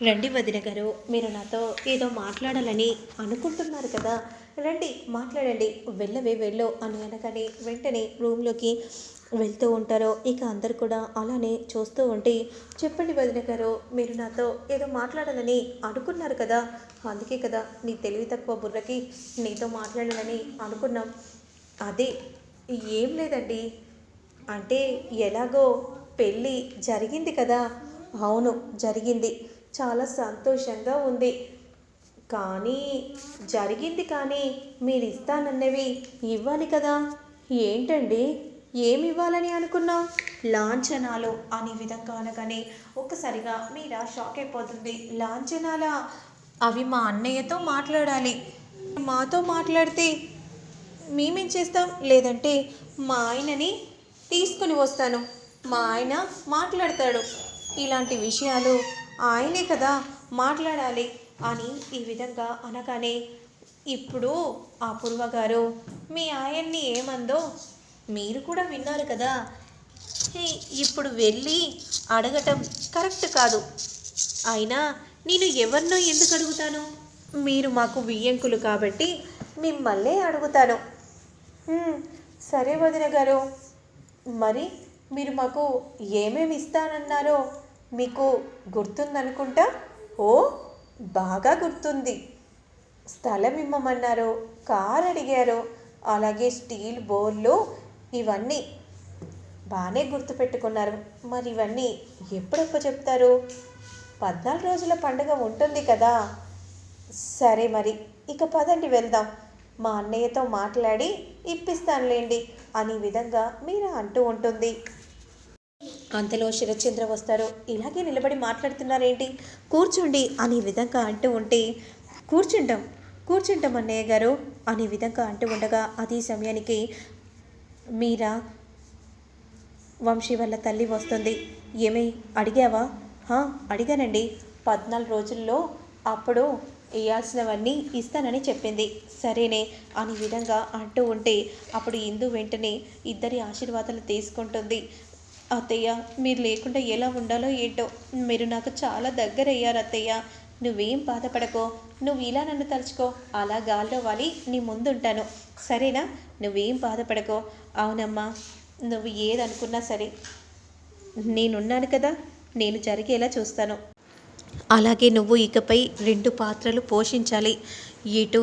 రండి వదిన గారు మీరు నాతో ఏదో మాట్లాడాలని అనుకుంటున్నారు కదా. రండి మాట్లాడండి. వెళ్ళవే వెళ్ళు అని అనగానే వెంటనే రూమ్లోకి వెళ్తూ ఉంటారో. ఇక అందరు కూడా అలానే చూస్తూ ఉంటే చెప్పండి వదిన గారు మీరు నాతో ఏదో మాట్లాడాలని అనుకున్నారు కదా. అందుకే కదా నీ తెలివి తక్కువ బుర్రకి నీతో మాట్లాడాలని అనుకున్నాం. అదే ఏం లేదండి. అంటే ఎలాగో పెళ్ళి జరిగింది కదా. అవును జరిగింది. చాలా సంతోషంగా ఉంది. కానీ జరిగింది కానీ మీరు ఇస్తానన్నవి ఇవ్వాలి కదా. ఏంటండి? ఏమి ఇవ్వాలని అనుకున్నావు లాంఛనాలు అనే విధంగా అనగానే ఒక్కసారిగా మీరా షాక్ అయిపోతుంది. లాంఛనాల? అవి మా అన్నయ్యతో మాట్లాడాలి. మాతో మాట్లాడితే మేమేం చేస్తాం? లేదంటే మా ఆయనని తీసుకుని వస్తాను. మా ఆయన మాట్లాడతాడు. ఇలాంటి విషయాలు ఆయనే కదా మాట్లాడాలి అని ఈ విధంగా అనగానే ఇప్పుడు అపూర్వ గారు మీ ఆయన్ని ఏమందో మీరు కూడా విన్నారు కదా. హే, ఇప్పుడు వెళ్ళి అడగటం కరెక్ట్ కాదు. అయినా నేను ఎవరినో ఎందుకు అడుగుతాను? మీరు మాకు వియ్యంకులు కాబట్టి మిమ్మల్నే అడుగుతాను. సరే వదిన గారు. మరి మీరు మాకు ఏమేమి ఇస్తానన్నారో మీకు గుర్తుందనుకుంటా? ఓ బాగా గుర్తుంది. స్థలం ఇమ్మమన్నారు కార్ అడిగారు అలాగే స్టీల్ బోర్లు ఇవన్నీ బాగానే గుర్తుపెట్టుకున్నారు. మరి ఇవన్నీ ఎప్పుడెప్పుడు చెప్తారు? పద్నాలుగు రోజుల పండుగ ఉంటుంది కదా. సరే మరి ఇక పదండి వెళ్దాం. మా అన్నయ్యతో మాట్లాడి ఇప్పిస్తానులేండి అని విధంగా మీరా అంటూ ఉంటుంది. అంతలో శరత్చంద్ర వస్తారు. ఇలాగే నిలబడి మాట్లాడుతున్నారేంటి? కూర్చోండి అనే విధంగా అంటూ ఉంటే కూర్చుంటాం కూర్చుంటాం అన్నయ్య గారు అనే విధంగా అంటూ ఉండగా అదే సమయానికి మీరా వంశీ వాళ్ళ తల్లి వస్తుంది. ఏమై అడిగావా? అడిగానండి. పద్నాలుగు రోజుల్లో అప్పుడు ఇవ్వాల్సినవన్నీ ఇస్తానని చెప్పింది. సరేనే అని విధంగా అంటూ ఉంటే అప్పుడు ఇందు వెంటనే ఇద్దరి ఆశీర్వాదాలు తీసుకుంటుంది. అత్తయ్య మీరు లేకుండా ఎలా ఉండాలో ఏంటో మీరు నాకు చాలా దగ్గర అయ్యారు అత్తయ్య. నువ్వేం బాధపడకో నువ్వు ఇలా నన్ను తలుచుకో అలా గాల్లో వాలి నీ ముందుంటాను. సరేనా? నువ్వేం బాధపడకో. అవునమ్మా నువ్వు ఏదనుకున్నా సరే నేనున్నాను కదా నేను జరిగేలా చూస్తాను. అలాగే నువ్వు ఇకపై రెండు పాత్రలు పోషించాలి. ఇటు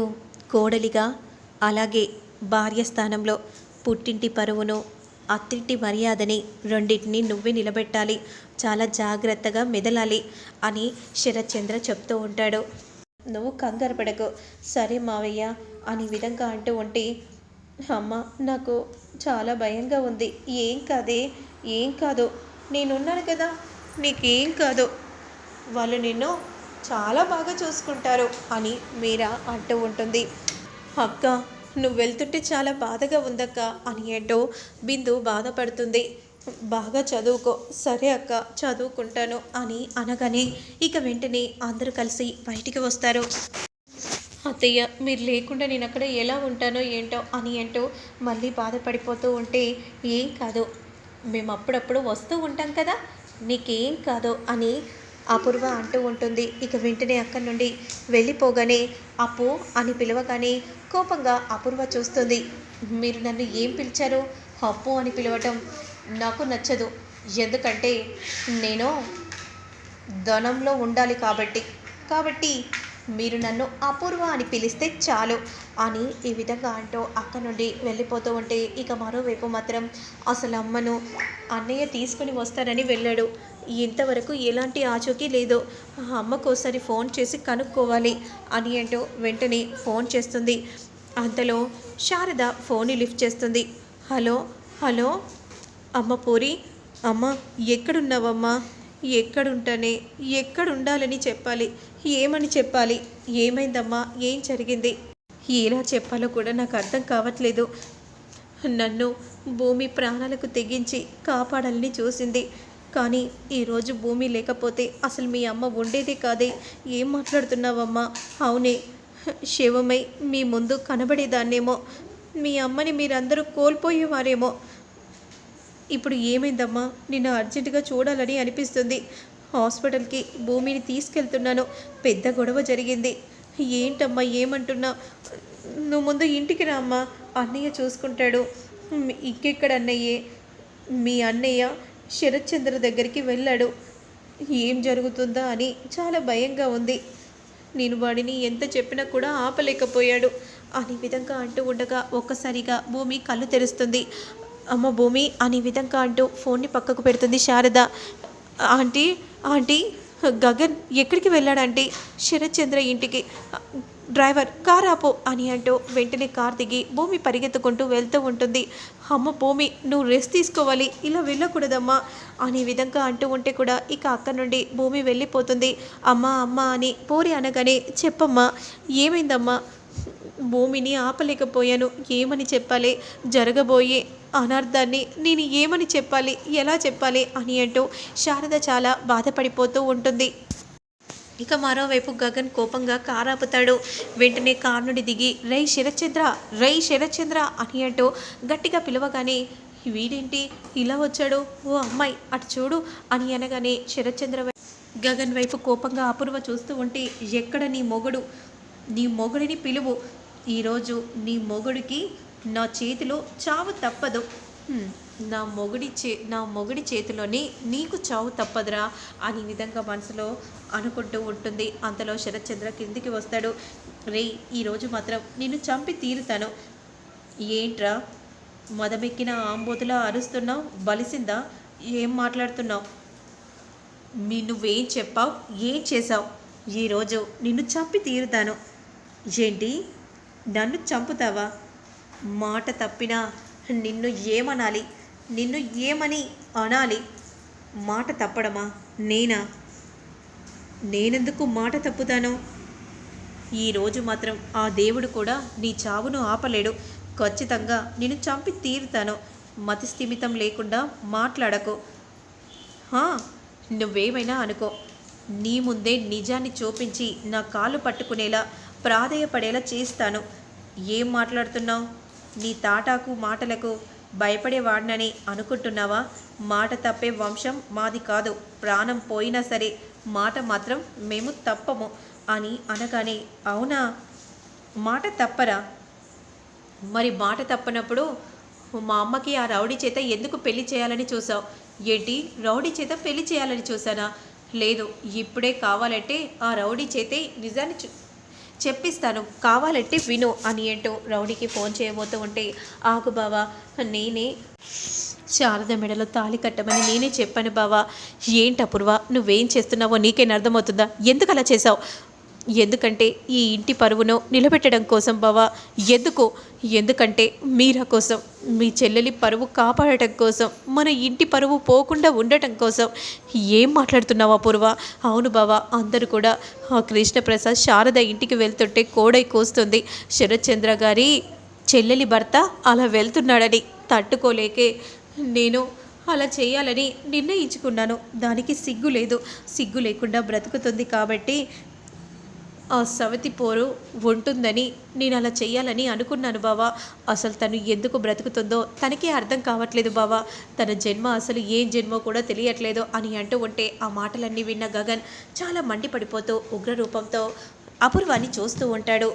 కోడలిగా అలాగే భార్య స్థానంలో పుట్టింటి పరువును అత్తింటి మర్యాదని రెండింటిని నువ్వే నిలబెట్టాలి. చాలా జాగ్రత్తగా మెదలాలి అని శరత్చంద్ర చెప్తూ ఉంటాడు. నువ్వు కంగారు పడకు. సరే మావయ్య అని విధంగా అంటూ ఉంటే అమ్మ నాకు చాలా భయంగా ఉంది. ఏం కాదే? ఏం కాదు? నేనున్నాను కదా. నీకేం కాదు? వాళ్ళు నిన్ను చాలా బాగా చూసుకుంటారు అని మీరా అంటూ ఉంటుంది. అక్క నువ్వు వెళ్తుంటే చాలా బాధగా ఉందక్క అని ఏంటో బిందు బాధపడుతుంది. బాగా చదువుకో. సరే అక్క చదువుకుంటాను అని అనగానే ఇక వెంటనే అందరూ కలిసి బయటికి వస్తారు. అత్తయ్య మీరు లేకుండా నేను అక్కడ ఎలా ఉంటానో ఏంటో అని ఏంటో మళ్ళీ బాధపడిపోతూ ఉంటే ఏం కాదు. మేము అప్పుడప్పుడు వస్తూ ఉంటాం కదా. నీకేం కాదు అని అపూర్వ అంటూ ఉంటుంది. ఇక వెంటనే అక్కడి నుండి వెళ్ళిపోగానే అప్పు అని పిలవగానే కోపంగా అపూర్వ చూస్తుంది. మీరు నన్ను ఏం పిలిచారు? అప్పు అని పిలవటం నాకు నచ్చదు. ఎందుకంటే నేను ధనంలో ఉండాలి కాబట్టి. కాబట్టి మీరు నన్ను అపూర్వ అని పిలిస్తే చాలు అని ఈ విధంగా అంటూ అక్క నుండి వెళ్ళిపోతూ ఉంటే ఇక మరోవైపు మాత్రం అసలు అమ్మను అన్నయ్య తీసుకుని వస్తారని వెళ్ళాడు. ఇంతవరకు ఎలాంటి ఆచూకీ లేదు ఆ అమ్మకు ఒకసారి ఫోన్ చేసి కనుక్కోవాలి అని అంటూ వెంటనే ఫోన్ చేస్తుంది. అంతలో శారద ఫోన్ లిఫ్ట్ చేస్తుంది. హలో హలో అమ్మ పూరి అమ్మ ఎక్కడున్నావమ్మా? ఎక్కడుంటానే ఎక్కడుండాలని చెప్పాలి. ఏమని చెప్పాలి? ఏమైందమ్మా? ఏం జరిగింది? ఎలా చెప్పాలో కూడా నాకు అర్థం కావట్లేదు. నన్ను భూమి ప్రాణాలకు తెగించి కాపాడాలని చూసింది. కానీ ఈరోజు భూమి లేకపోతే అసలు మీ అమ్మ ఉండేదే కాదే. ఏం మాట్లాడుతున్నావమ్మా? అవునే. శివమై మీ ముందు కనబడేదాన్నేమో. మీ అమ్మని మీరందరూ కోల్పోయేవారేమో. ఇప్పుడు ఏమైందమ్మా? నిన్ను అర్జెంటుగా చూడాలని అనిపిస్తుంది. హాస్పిటల్కి భూమిని తీసుకెళ్తున్నాను. పెద్ద గొడవ జరిగింది. ఏంటమ్మా ఏమంటున్నా? నువ్వు ముందు ఇంటికి రా అమ్మా అన్నయ్య చూసుకుంటాడు. ఇంకెక్కడ అన్నయ్యే? మీ అన్నయ్య శరత్ చంద్ర దగ్గరికి వెళ్ళాడు. ఏం జరుగుతుందా అని చాలా భయంగా ఉంది. నేను వాడిని ఎంత చెప్పినా కూడా ఆపలేకపోయాడు. అనే విధంగా అంటూ ఉండగా ఒక్కసారిగా భూమి కళ్ళు తెరుస్తుంది. అమ్మ భూమి అనే విధంగా అంటూ ఫోన్ని పక్కకు పెడుతుంది శారద. ఆంటీ ఆంటీ గగన్ ఎక్కడికి వెళ్ళాడంటే శరత్ చంద్ర ఇంటికి. డ్రైవర్ కార్ ఆపు అని అంటూ వెంటనే కార్ దిగి భూమి పరిగెత్తుకుంటూ వెళ్తూ ఉంటుంది. అమ్మ భూమి నువ్వు రెస్ట్ తీసుకోవాలి ఇలా వెళ్ళకూడదమ్మా అనే విధంగా అంటూ ఉంటే కూడా ఇక అక్క నుండి భూమి వెళ్ళిపోతుంది. అమ్మ అమ్మ అని పోరి అనగానే చెప్పమ్మా ఏమైందమ్మా? భూమిని ఆపలేకపోయాను ఏమని చెప్పాలి? జరగబోయే అనార్థాన్ని నేను ఏమని చెప్పాలి? ఎలా చెప్పాలి? అని అంటూ శారద చాలా బాధపడిపోతూ ఉంటుంది. ఇక మరోవైపు గగన్ కోపంగా కారు ఆపుతాడు వెంటనే కారు దిగి రై శరచంద్ర రై శరచంద్ర అని అంటూ గట్టిగా పిలవగానే వీడేంటి? ఇలా వచ్చాడు? ఓ అమ్మాయి అటు చూడు అని అనగానే శరచంద్ర గగన్ వైపు కోపంగా అపూర్వ చూస్తూ ఉంటే ఎక్కడ నీ మొగుడు? నీ మొగుడిని పిలువు. ఈరోజు నీ మొగుడికి నా చేతిలో చావు తప్పదు. నా మొగుడి చే నా మొగుడి చేతిలోనే నీకు చావు తప్పదురా అని విధంగా మనసులో అనుకుంటూ ఉంటుంది. అంతలో శరత్చంద్ర కిందికి వస్తాడు. రే ఈరోజు మాత్రం నిన్ను చంపి తీరుతాను. ఏంట్రా? మదమెక్కిన ఆంబోతులా అరుస్తున్నావు? బలిసిందా? ఏం మాట్లాడుతున్నావు? మీ నువ్వేం చెప్పావు? ఏం చేసావు ఈరోజు నిన్ను చంపి తీరుతాను. ఏంటి? నన్ను చంపుతావా? మాట తప్పినా నిన్ను ఏమనాలి? నిన్ను ఏమని అనాలి? మాట తప్పడమా? నేనా? నేనెందుకు మాట తప్పుతాను? ఈరోజు మాత్రం ఆ దేవుడు కూడా నీ చావును ఆపలేడు. ఖచ్చితంగా నిన్ను చంపి తీరుతాను. మతి స్థిమితం లేకుండా మాట్లాడకు. నువ్వేమైనా అనుకో. నీ ముందే నిజాన్ని చూపించి నా కాళ్ళు పట్టుకునేలా ప్రాధేయపడేలా చేస్తాను. ఏం మాట్లాడుతున్నావు? నీ తాటాకు మాటలకు భయపడేవాడినని అనుకుంటున్నావా? మాట తప్పే వంశం మాది కాదు. ప్రాణం పోయినా సరే మాట మాత్రం మేము తప్పము అని అనగానే అవునా? మాట తప్పరా? మరి మాట తప్పనప్పుడు మా అమ్మకి ఆ రౌడీ చేత ఎందుకు పెళ్ళి చేయాలని చూసావు? ఏంటి? రౌడీ చేత పెళ్ళి చేయాలని చూసానా? లేదు ఇప్పుడే కావాలంటే ఆ రౌడీ చేతే నిజాన్ని చూ చెప్పిస్తాను. కావాలంటే విను అని ఏంటో రౌడీకి ఫోన్ చేయబోతూ ఉంటే ఆగు బావా నేనే శారద మెడలో తాళి కట్టమని నేనే చెప్పాను బావా. ఏంటి అపూర్వ నువ్వేం చేస్తున్నావో నీకేం అర్థమవుతుందా? ఎందుకు అలా చేసావు ఎందుకంటే ఈ ఇంటి పరువును నిలబెట్టడం కోసం బావా ఎందుకు? ఎందుకంటే మీరా కోసం మీ చెల్లెలి పరువు కాపాడటం కోసం మన ఇంటి పరువు పోకుండా ఉండటం కోసం. ఏం మాట్లాడుతున్నావా అపూర్వ? అవును బావా అందరూ కూడా ఆ కృష్ణప్రసాద్ శారద ఇంటికి వెళ్తుంటే కోడై కోస్తుంది. శరత్చంద్ర గారి చెల్లెలి భర్త అలా వెళ్తున్నాడని తట్టుకోలేకే నేను అలా చేయాలని నిర్ణయించుకున్నాను. దానికి సిగ్గు లేదు. సిగ్గు లేకుండా బ్రతుకుతుంది కాబట్టి ఆ సవతి పోరు ఉంటుందని నేను అలా చేయాలని అనుకున్నాను బావా. అసలు తను ఎందుకు బ్రతుకుతుందో తనకే అర్థం కావట్లేదు బావా. తన జన్మ అసలు ఏం జన్మో కూడా తెలియట్లేదు అని అంటూ ఉంటే ఆ మాటలన్నీ విన్న గగన్ చాలా మండిపడిపోతూ ఉగ్ర రూపంతో అపూర్వాన్ని చూస్తూ ఉంటాడు.